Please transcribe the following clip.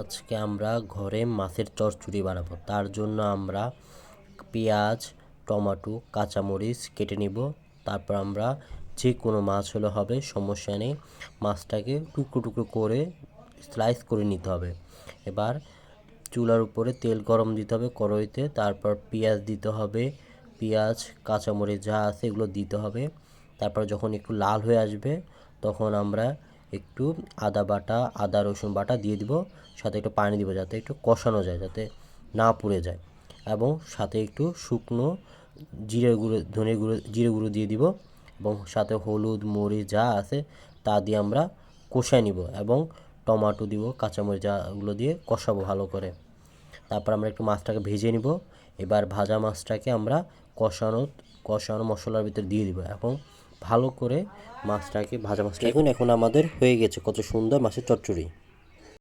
আজকে আমরা ঘরে মাছের চচ্চড়ি বানাবো। তার জন্য আমরা পেঁয়াজ, টমেটো, কাঁচামরিচ কেটে নিব। তারপর আমরা যে কোনো মাছ হলে হবে, সমস্যা নেই। মাছটাকে টুকরো টুকরো করে স্লাইস করে নিতে হবে। এবার চুলার উপরে তেল গরম দিতে হবে কড়াইতে। তারপর পেঁয়াজ দিতে হবে। পেঁয়াজ, কাঁচামরিচ যা আছে এগুলো দিতে হবে। তারপর যখন একটু লাল হয়ে আসবে, তখন আমরা একটু আদা বাটা, আদা, রসুন বাটা দিয়ে দিব, সাথে একটু পানি দিব যাতে একটু কষানো যায়, যাতে না পুড়ে যায়। এবং সাথে একটু শুকনো জিরে গুঁড়ো, ধনে গুঁড়ো, জিরে গুঁড়ো দিয়ে দিব এবং সাথে হলুদ, মরিচ যা আছে তা দিয়ে আমরা কষায় নিব এবং টমেটো দিব, কাঁচামরিচ যাগুলো দিয়ে কষাবো ভালো করে। তারপর আমরা একটু মাছটাকে ভেজে নিব। এবার ভাজা মাছটাকে আমরা কষানো কষানো মশলার ভিতর দিয়ে দিব এবং ভালো করে মাছটাকে ভাজা মাছটা। এখন এখন আমাদের হয়ে গেছে কত সুন্দর মাছের চচ্চড়ি।